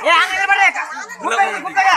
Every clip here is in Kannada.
ಏ ಹಂಗಿಲ್ಲ ಬೇಡ ಗುಪ್ಪ ಐತಿ, ಗುಪ್ಪ ಇದೆ.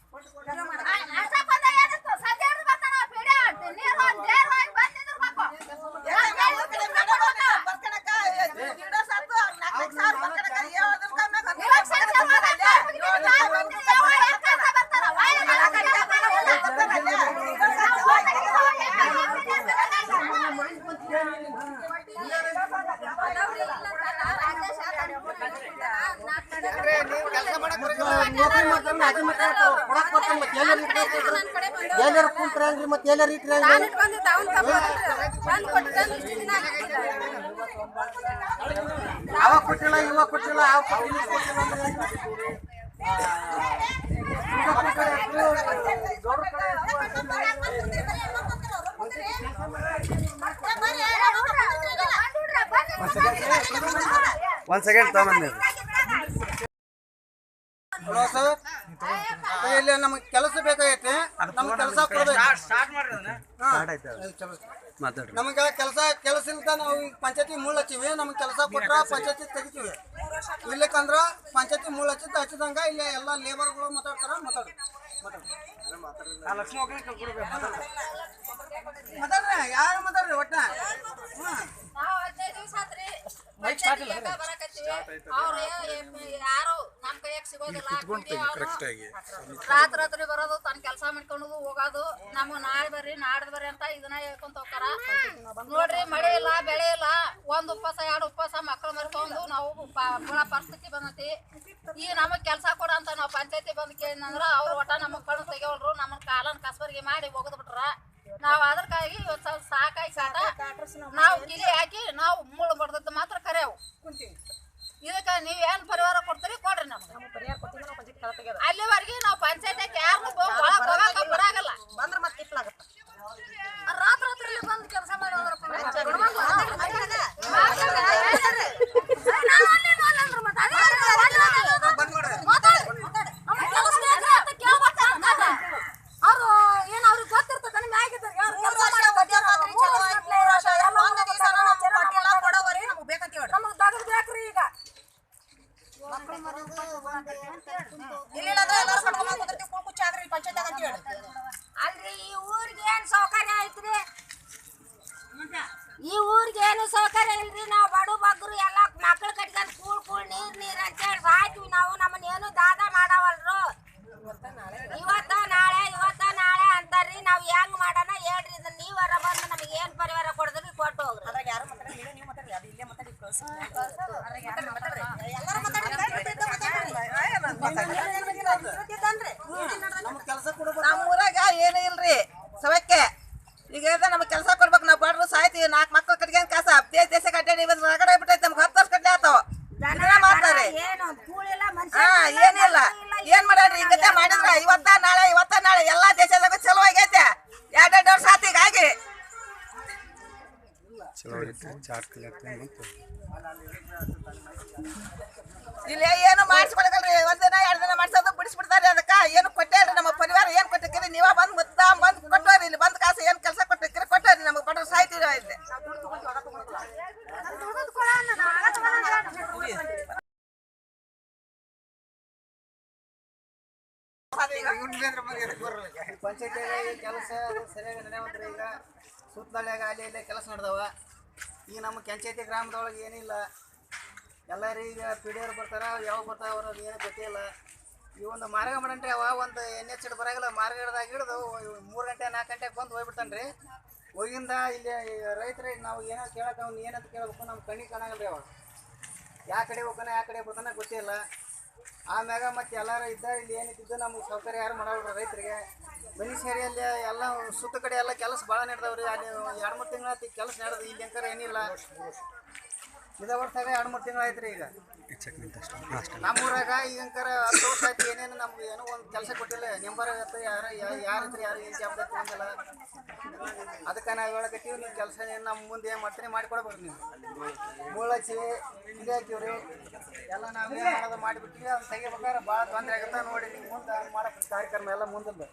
ನೌಕರಿ ಮಾಡ್ತಾನೆ ಅದೇ ಮತ್ತೆ ಕೊಡಕ್ ಬರ್ತಾನೆ ಮತ್ತೆ ಎಲ್ಲಾರು ಎಲ್ಲಾರು ಕುಂತ್ರಂಗ್ರಿ ಮತ್ತೆ ಎಲ್ಲಾರು ಇಟ್ರಂಗ್ರಿ ಅವ ಕೊಟ್ಟಿಲ್ಲ ಇವ ಕೊಟ್ಟಿಲ್ಲ ಅವ ಕೊಟ್ಟಿಲ್ಲ ಇವ ಕೊಟ್ಟಿಲ್ಲ ಅಂದ್ರೆ ಹೆಂಗೆ? ಆ, ಹುಡುಗಪ್ಪ ಕಡೆ ಇದ್ರು, ಗೌಡ್ರ ಕಡೆ ಇದ್ರು. ಒಂದ್ ಸೆಕೆಂಡ್ ತಗೊಂಡ್ ಹಲೋ ಸರ್ ಇಲ್ಲಿ ನಮಗೆ ಕೆಲಸ ಬೇಕಾಗೈತೆ. ನಮ್ಗೆ ಕೆಲಸ ಕೊಡ್ಬೇಕು. ಸ್ಟಾರ್ಟ್ ಮಾಡ್ರಿ ಅದನ್ನ. ಮಾತಾಡ್ರಿ. ನಮಗೆ ಕೆಲಸ ಕೆಲಸ ಇಲ್ದ ನಾವು ಪಂಚಾಯತಿ ಮುಳ್ಳು ಹಚ್ಚಿವಿ. ನಮ್ಗೆ ಕೆಲಸ ಕೊಟ್ರ ಪಂಚಾಯತಿ ತೆಗಿತೀವಿ. ಇಲ್ಲಕ್ಕಂದ್ರ ಪಂಚಾಯತಿ ಮೂಳ ಹಚ್ಚಿದ ಹಚ್ಚಿದಂಗ ಇಲ್ಲಿ ಎಲ್ಲ ಲೇಬರ್ಗಳು ಮಾತಾಡ್ತಾರ ಮಾತಾಡ್ರಿ. ಮಾತಾಡ್ರಿ. ಯಾರು ಮಾತಾಡ್ರಿ ಒಟ್ಟ ಸ್ಟಾರ್ಟ್ ಇಲ್ಲ ರಾತ್ರಿ ರಾತ್ರಿ ಬರೋದು ತನ್ನ ಕೆಲಸ ಮಾಡ್ಕೊಂಡು ಹೋಗೋದು. ನಮಗ್ ನಾಳೆ ಬರ್ರಿ ನಾಡ್ದು ಬರ್ರಿ ಅಂತ ಇದನ್ನ ಹೇಳ್ಕೊಂತ ಹೋಗ್ತಾರ. ನೋಡ್ರಿ ಮಳೆ ಇಲ್ಲ ಬೆಳೆ ಇಲ್ಲ. ಒಂದ್ ಉಪವಾಸ ಎರಡು ಉಪವಾಸ ಮಕ್ಕಳು ಮರ್ಕೊಂಡು ನಾವು ಬಹಳ ಬೀಳೋ ಪರಿಸ್ಥಿತಿ ಬಂದೈತಿ. ಈ ನಮಗ್ ಕೆಲಸ ಕೊಡ ಅಂತ ನಾವು ಪಂಚಾಯತಿ ಬಂದ್ ಕೇಳಿದಂದ್ರ ಅವ್ರ ಒಟ್ಟ ನಮ್ಮ ಕಣ್ಣು ತೆಗೆವಲ್ರು ನಮ್ಮ ಕಾಲನ್ ಕಸ್ಬರ್ಗಿ ಮಾಡಿ ಹೋಗದ್ ಬಿಟ್ರ. ನಾವ್ ಅದಕ್ಕಾಗಿ ಇವತ್ತು ಸ್ವಲ್ಪ ಸಾಕಾಗಿ ಸಾಟ ನಾವು ಕಿಲಿ ಹಾಕಿ ನಾವು ಮುಳ್ಳು ಬಡ್ದದ್ದು ಮಾತ್ರ ಕರೆಯವು. ಇದಕ್ಕೆ ನೀವ್ ಏನ್ ಪರಿಹಾರ ಕೊಡ್ತೀರಿ ಕೊಡ್ರಿ ನಮ್ಗೆ ಅಲ್ಲಿವರೆಗೆ ನಾವು ಪಂಚಾಯತ್ ಯಾರು ಒಳಗ್ ಹೋಗಕ ಬಿಡಾಗಲ್ಲ ಬಂದ್ರ ಮತ್ತೆ ತಿಪ್ಪಲಾಗತ್ತ ರಾತ್ರಿ ರಾತ್ರಿ ಬಂದು ಕೆಲಸ ಮಾಡಿ ಹೋದ್ರಪ್ಪ. ಅವ್ರು ಏನ್ ಅವ್ರಿಗೆ ಗೊತ್ತಿರ್ತದ ನಿಮ್ಗೆ ಆಗಿದ್ದಾರೆ ಯಾರು ಕೆಲ್ಸ ಮಾಡೋ ಗೊತ್ತಿರೋರು, ಮೂರು ವರ್ಷ, ಮೂರು ವರ್ಷ, ಎಲ್ಲ ಒಂದೇ ದಿವ್ಸ ನಾವು ಕೊಟ್ಟಿಲ್ಲ, ಕೊಡೋವರಿ ನಮ್ಗೆ ಬೇಕಂತ ಹೇಳ್ರಿ. ನಮ್ಗೆ ದಗದ್ ಬೇಕ್ರಿ ಈಗ ಇಲ್ಲ ಎಲ್ಲರೂ ಕಟ್ಕೊಂಡ್ ಕುಂದಿರ್ತೀವಿ ಕುಳ್ ಕುಚ್ಚ ಆಗ್ರಿ ಪಂಚಾಯತ್ ಅಂತ ಹೇಳಿ ಅಲ್ರಿ, ಈ ಊರಿಗೆ ಏನ್ ಸೌಕರ್ಯ ಐತ್ರಿ? ಈ ಊರಿಗೆ ಏನು ಸೌಕರ್ಯ ಇಲ್ರಿ? ನಾವು ಬಡು ಬಗ್ರು ಎಲ್ಲ ಮಕ್ಳು ಕಟ್ಕೊಂಡ್ ಕೂಳ್ ಕೂಳ್ ನೀರ್ ನೀರ್ ಅಂತ ಹೇಳಿ ಸಾಯ್ತೀವಿ. ನಾವು ನಮ್ಮನ್ನ ಏನು ದಾದ ಮಾಡವಲ್ರು. ಇವತ್ತ ನಾಳೆ ಇವತ್ತ ನಾಳೆ ಅಂತಾರ್ರಿ ನಾವ್ ಹೆಂಗ್ ಮಾಡೋಣ ಹೇಳ್ರಿ ಇದನ್ನ ನೀವರ ಬಂದು ನಮಗೆ ಏನ್ ಪರಿಹಾರ ಕೊಡದ್ರಿ ಕೊಟ್ಟು ಹೋಗ್ರಿ ಅದ್ರಾಗ ಯಾರು ಮಾತಾಡಿ ನೀವು ನೀವು ಮಾತಾಡಿ ಅದು ಇಲ್ಲೇ ಮಾತಾಡಿ ಕಳ್ಸಿ ಮಾತಾಡ್ರಿ ಮಾತಾಡ್ರಿ ಎಲ್ಲರೂ ಮಾತಾಡ್ರಿ ಇದ್ದ ಊರಾಗ ಏನು ಇಲ್ರಿ ಸವಕ್ಕೆ. ಈಗ ನಮ್ಗೆ ಕೆಲಸ ಕೊಡ್ಬೇಕು ನಾವು ಬಡ್ರು ಸಾಯ್ತೀವಿ ನಾಲ್ಕು ಕಟ್ಕೊಂಡ್ ಕಾಸ. ದೇಶ ದೇಶಕ್ಕೆ ಅಡ್ಡಾಡಿ ಇವತ್ತು ಹೊರಗಡೆ ಬಿಟ್ಟೈತೆ ನಮ್ಗೆ ಹತ್ತು ವರ್ಷ ಕಟ್ಲೆ ಆತಾವ. ಇದನ್ನ ಮಾಡ್ತಾರೆ. ಏನು ಹಾ ಏನಿಲ್ಲ ಏನ್ ಈಗ ಮಾಡಿದ್ರ ಇವತ್ತ ನಾಳೆ ಇವತ್ತ ನಾಳೆ ಎಲ್ಲಾ ದೇಶದಾಗ ಚಲೋ ಆಗೈತೆ. ಎರಡೆರಡು ವರ್ಷ ಆತ ಈಗ ಆಗಿ ಇಲ್ಲಿ ಏನು ಮಾಡಿಸ್ಕೊಡಕಲ್ರಿ ಒಂದ್ ದಿನ ಎರಡ್ ದಿನ ಮಾಡ್ಸೋದು ಬಿಡಿಸ್ಬಿಡ್ತಾರೆ ಅದಕ್ಕ? ಏನು ಕೊಟ್ಟೇರಿ ನಮ್ಮ ಪರಿವಾರ, ಏನು ಕೊಟ್ಟಿರ್ತೀರಿ? ನೀವ ಬಂದು ಮುದ್ದ, ಬಂದು ಕೊಟ್ಟೋರಿ ಇಲ್ಲಿ ಬಂದು ಕಾಸು, ಏನು ಕೆಲಸ ಕೊಟ್ಟಿರ್ತೀರಿ? ಕೊಟ್ಟೋರಿ ನಮಗೆ ಬಡ್ರು ಸಾಯ್ತೀವಿ ಇಲ್ಲಿ ಪಂಚಾಯತ್ ಕೆಲಸ ಸರಿಯಾಗಿ ನಡೆಯವಲ್ರಿ ಈಗ ಸುತ್ತಲಳ್ಯಾಗ ಅಲ್ಲಿ ಇಲ್ಲೇ. ಕೆಲಸ ನಡೆದವ ಈಗ ನಮ್ಮ ಕೆಂಚೈತಿ ಗ್ರಾಮದೊಳಗೆ ಏನಿಲ್ಲ. ಎಲ್ಲರೂ ಈಗ ಪಿ ಡಿ ಅವ್ರು ಬರ್ತಾರ ಯಾವಾಗ ಬರ್ತಾರ ಅವ್ರದ್ದು ಏನು ಈ ಒಂದು ಮಾರ್ಗ ಮಾಡಂಟ್ರಿ ಅವ, ಒಂದು ಎಣ್ಣೆ ಚಿಡ್ ಮಾರ್ಗ ಮಾರ್ಗದಾಗ ಹಿಡಿದು ಮೂರು ಗಂಟೆ ನಾಲ್ಕು ಗಂಟೆಗೆ ಬಂದು ಹೋಗ್ಬಿಡ್ತಾನೆ ರೀ ಹೋಗಿಂದ ಇಲ್ಲಿ ರೈತರಿಗೆ ನಾವು ಏನೋ ಕೇಳಕ್ಕೆ ಅವ್ನು ಏನಂತ ಕೇಳಬೇಕು ನಮ್ಮ ಕಣ್ಣಿಗೆ ಕಾಣಂಗಿಲ್ಲ ರೀ ಅವ ಯಾವ ಕಡೆ ಹೋಗೋಣ ಯಾವ ಕಡೆ ಬರ್ತಾನ ಗೊತ್ತಿಲ್ಲ. ಆಮ್ಯಾಗ ಮತ್ತೆ ಎಲ್ಲರೂ ಇದ್ದ, ಇಲ್ಲಿ ಏನಿದ್ದು ನಮ್ಗೆ ಸೌಕರ್ಯ ಯಾರು ಮಾಡಲ್ಲ ರೈತರಿಗೆ. ಬನಿಸೇರಿಯಲ್ಲಿ ಎಲ್ಲ ಸುತ್ತ ಕಡೆ ಎಲ್ಲ ಕೆಲಸ ಭಾಳ ನಡೆದವ್ರಿ. ಅಲ್ಲಿ ಎರಡು ಮೂರು ತಿಂಗಳ ಕೆಲಸ ನಡೆದು, ಇಲ್ಲಿ ಅಂಕರ ಏನಿಲ್ಲ. ಇದ ವರ್ಷಾಗ ಎರಡು ಮೂರು ತಿಂಗಳು ಆಯ್ತು ಈಗ. ನಮ್ಮೂರಾಗ ಈಗಂಕರ ಹತ್ತು ವರ್ಷ ಆಯ್ತು ಏನೇನು ನಮ್ಗೆ ಏನೋ ಒಂದು ಕೆಲಸ ಕೊಟ್ಟಿಲ್ಲ. ನೆಂಬರ್ ಆಗತ್ತೆ ಯಾರು ಯಾರು ಇದ್ರೆ ಯಾರು ಏನು ಜಾಬ್ ತಗೊಂಡಿಲ್ಲ ಅದಕ್ಕೆ ನಾವು ಹೇಳಕತ್ತೀವಿ, ನೀವು ಕೆಲಸ ಏನು ನಮ್ಮ ಮುಂದೆ ಏನು ಮಾಡ್ತೀನಿ ಮಾಡಿಕೊಡ್ಬೇಕು ನೀವು. ಮೂಳ ಹಚ್ಚಿವಿ ಇಲ್ಲಿ ಹಾಕಿವ್ರಿ ಎಲ್ಲ ನಾವು ಮಾಡೋದು ಮಾಡಿಬಿಟ್ಟಿವಿ ಅದು ತೆಗಿಬೇಕಾದ್ರೆ ಭಾಳ ತೊಂದರೆ ಆಗುತ್ತೆ. ನೋಡಿ ನೀವು ಮುಂದೆ ಮಾಡಕ್ಕೆ ಕಾರ್ಯಕ್ರಮ ಎಲ್ಲ ಮುಂದೆ